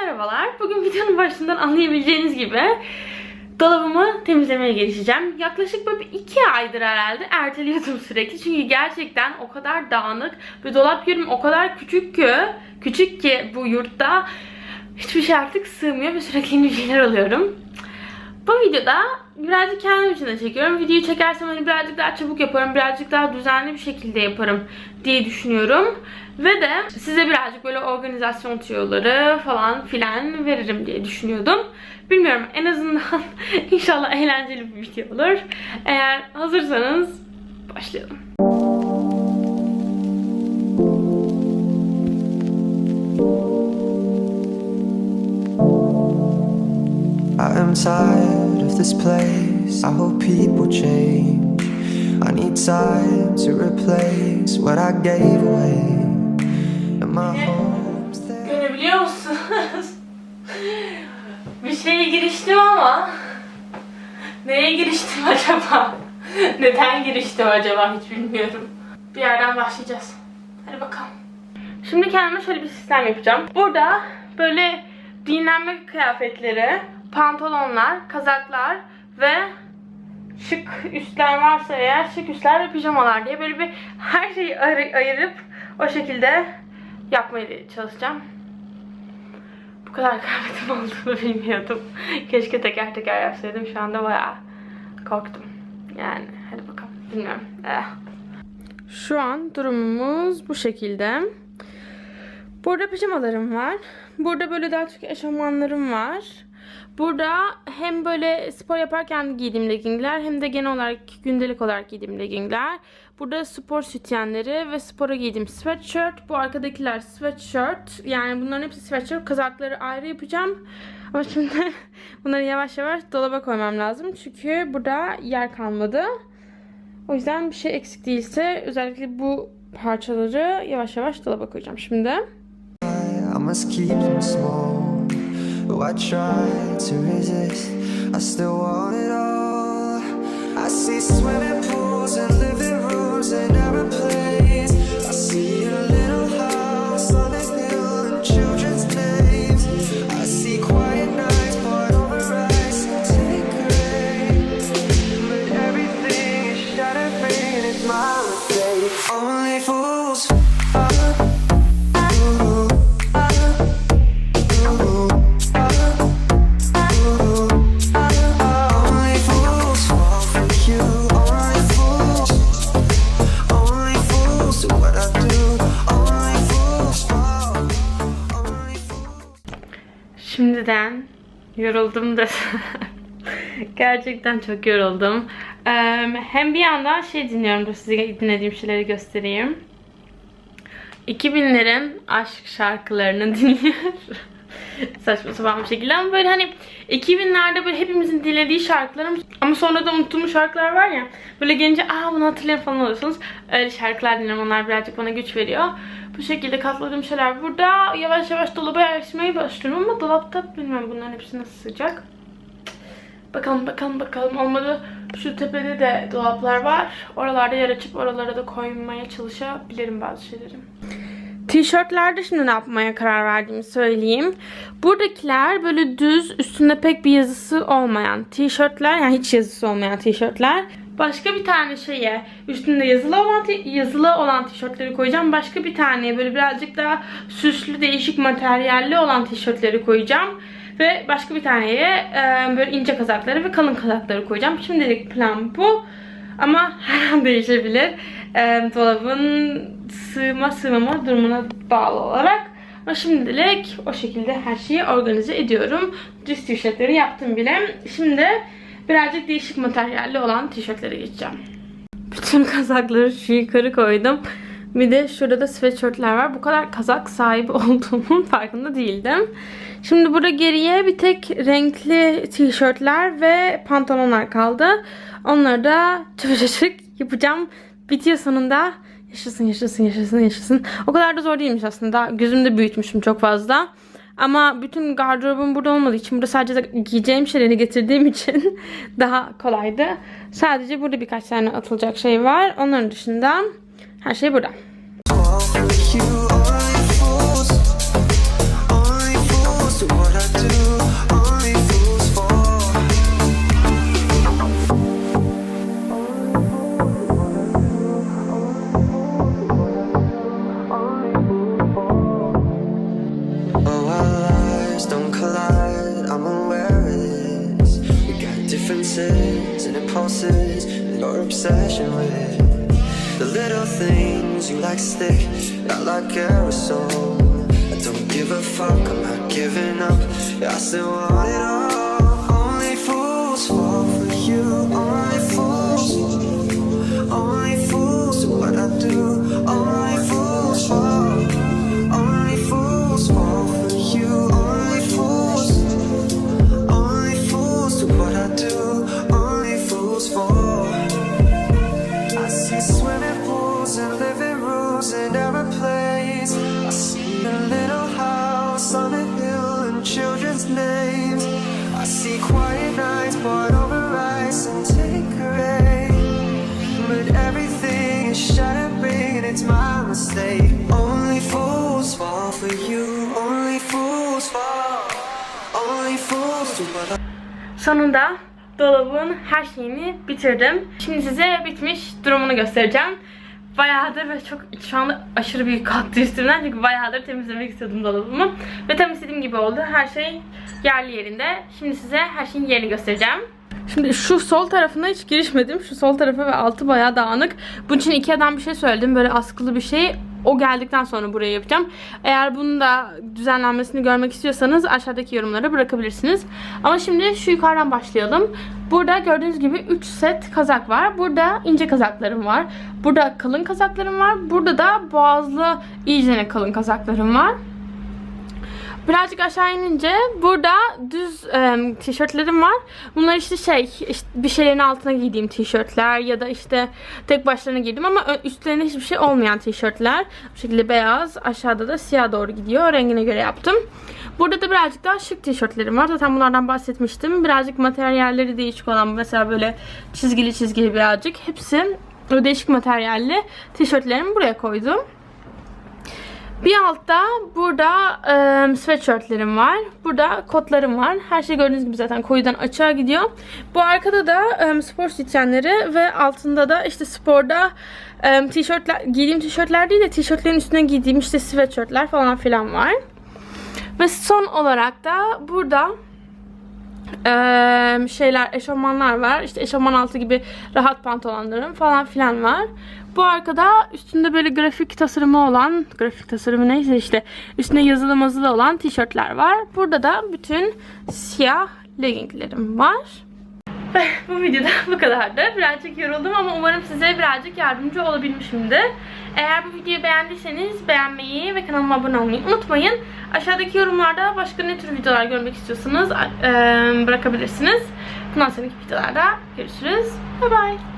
merhabalar. Bugün videonun başından anlayabileceğiniz gibi dolabımı temizlemeye girişeceğim. Yaklaşık böyle iki aydır herhalde erteliyordum sürekli. Çünkü gerçekten o kadar dağınık bir dolap yerim o kadar küçük ki, küçük ki bu yurtta hiçbir şey artık sığmıyor ve sürekli yeni şeyler alıyorum. Bu videoda birazcık kendim için de çekiyorum. Videoyu çekersem hani birazcık daha çabuk yaparım, birazcık daha düzenli bir şekilde yaparım diye düşünüyorum. Ve de size birazcık böyle organizasyon tüyoları falan filan veririm diye düşünüyordum. Bilmiyorum en azından inşallah eğlenceli bir video olur. Eğer hazırsanız başlayalım. I tired of this place. I hope people change. I need time to replace what I gave away. Görebiliyor musunuz? bir şeye giriştim ama neye giriştim acaba? Neden giriştim acaba hiç bilmiyorum. Bir yerden başlayacağız. Hadi bakalım. Şimdi kendime şöyle bir sistem yapacağım. Burada böyle dinlenme kıyafetleri, pantolonlar, kazaklar ve şık üstler varsa eğer şık üstler ve pijamalar diye böyle bir her şeyi ayır- ayırıp o şekilde yapmaya çalışacağım. Bu kadar kıyafetim olduğunu bilmiyordum. Keşke teker teker yapsaydım. Şu anda bayağı korktum. Yani hadi bakalım. Bilmiyorum. Eh. Şu an durumumuz bu şekilde. Burada pijamalarım var. Burada böyle daha çok eşofmanlarım var. Burada hem böyle spor yaparken giydiğim leggingler hem de genel olarak gündelik olarak giydiğim leggingler. Burada spor sütyenleri ve spora giydiğim sweatshirt. Bu arkadakiler sweatshirt. Yani bunların hepsi sweatshirt. Kazakları ayrı yapacağım. Ama şimdi bunları yavaş yavaş dolaba koymam lazım. Çünkü burada yer kalmadı. O yüzden bir şey eksik değilse özellikle bu parçaları yavaş yavaş dolaba koyacağım şimdi. I must keep them small. I try to resist, I still want it all. I see swimming Şimdiden yoruldum da gerçekten çok yoruldum. Hem bir yandan şey dinliyorum da size dinlediğim şeyleri göstereyim. 2000'lerin aşk şarkılarını dinliyorum. Saçma sapan bir şekilde ama böyle hani 2000'lerde böyle hepimizin dinlediği şarkılarım ama sonra da unuttuğumuz şarkılar var ya böyle gelince aa bunu hatırlayın falan oluyorsunuz. Öyle şarkılar dinliyorum onlar birazcık bana güç veriyor. Bu şekilde katladığım şeyler burada. Yavaş yavaş dolaba yerleştirmeye başlıyorum ama dolapta bilmiyorum bunların hepsi nasıl sıcak. Bakalım bakalım bakalım olmadı. Şu tepede de dolaplar var. Oralarda yer açıp oralara da koymaya çalışabilirim bazı şeyleri. Tişörtlerde şimdi ne yapmaya karar verdiğimi söyleyeyim. Buradakiler böyle düz üstünde pek bir yazısı olmayan tişörtler yani hiç yazısı olmayan tişörtler. Başka bir tane şeye üstünde yazılı olan yazılı olan tişörtleri koyacağım. Başka bir tane böyle birazcık daha süslü değişik materyalli olan tişörtleri koyacağım. Ve başka bir taneye e, böyle ince kazakları ve kalın kazakları koyacağım. Şimdilik plan bu. Ama her an değişebilir. E, dolabın sığma sığmama durumuna bağlı olarak. Ama şimdilik o şekilde her şeyi organize ediyorum. Düz tişörtleri yaptım bile. Şimdi birazcık değişik materyalli olan tişörtlere geçeceğim. Bütün kazakları şu yukarı koydum. Bir de şurada da sweatshirtler var. Bu kadar kazak sahibi olduğumun farkında değildim. Şimdi burada geriye bir tek renkli tişörtler ve pantolonlar kaldı. Onları da çabucacık yapacağım. Bitiyor sonunda. Yaşasın, yaşasın, yaşasın, yaşasın. O kadar da zor değilmiş aslında. Gözümde büyütmüşüm çok fazla. Ama bütün gardırobum burada olmadığı için burada sadece de giyeceğim şeyleri getirdiğim için daha kolaydı. Sadece burada birkaç tane atılacak şey var. Onların dışında her şey burada. Stars don't collide. I'm aware of this. We got differences and impulses, and your obsession with the little things you like stick out like aerosol. I don't give a fuck. I'm not giving up. I still want it all. Children's names. I see quiet nights poured over ice and rain. But everything is shattering and it's my mistake. Only fools fall for you. Only fools fall. Only fools do what Sonunda dolabın her şeyini bitirdim. Şimdi size bitmiş durumunu göstereceğim. Bayağıdır ve çok şu anda aşırı büyük kalktı üstümden çünkü bayağıdır temizlemek istiyordum dolabımı. Ve tam istediğim gibi oldu. Her şey yerli yerinde. Şimdi size her şeyin yerini göstereceğim. Şimdi şu sol tarafına hiç girişmedim. Şu sol tarafı ve altı bayağı dağınık. Bunun için Ikea'dan bir şey söyledim. Böyle askılı bir şey. O geldikten sonra buraya yapacağım. Eğer bunun da düzenlenmesini görmek istiyorsanız aşağıdaki yorumlara bırakabilirsiniz. Ama şimdi şu yukarıdan başlayalım. Burada gördüğünüz gibi 3 set kazak var. Burada ince kazaklarım var. Burada kalın kazaklarım var. Burada da boğazlı iyicene kalın kazaklarım var. Birazcık aşağı inince burada düz e, tişörtlerim var. Bunlar işte şey işte bir şeylerin altına giydiğim tişörtler ya da işte tek başlarına giydim ama üstlerinde hiçbir şey olmayan tişörtler. Bu şekilde beyaz aşağıda da siyah doğru gidiyor. Rengine göre yaptım. Burada da birazcık daha şık tişörtlerim var. Zaten bunlardan bahsetmiştim. Birazcık materyalleri değişik olan mesela böyle çizgili çizgili birazcık. Hepsi değişik materyalli tişörtlerimi buraya koydum. Bir altta burada e, sweatshirtlerim var. Burada kotlarım var. Her şey gördüğünüz gibi zaten koyudan açığa gidiyor. Bu arkada da e, spor sütyenleri ve altında da işte sporda e, tişörtler, giydiğim tişörtler değil de tişörtlerin üstüne giydiğim işte sweatshirtler falan filan var. Ve son olarak da burada şeyler, eşofmanlar var. İşte eşofman altı gibi rahat pantolonlarım falan filan var. Bu arkada üstünde böyle grafik tasarımı olan, grafik tasarımı neyse işte üstünde yazılı mazılı olan tişörtler var. Burada da bütün siyah legginglerim var. Bu videoda bu kadardı. Birazcık yoruldum ama umarım size birazcık yardımcı olabilmişimdir. Eğer bu videoyu beğendiyseniz beğenmeyi ve kanalıma abone olmayı unutmayın. Aşağıdaki yorumlarda başka ne tür videolar görmek istiyorsanız bırakabilirsiniz. Bundan sonraki videolarda görüşürüz. Bye bye.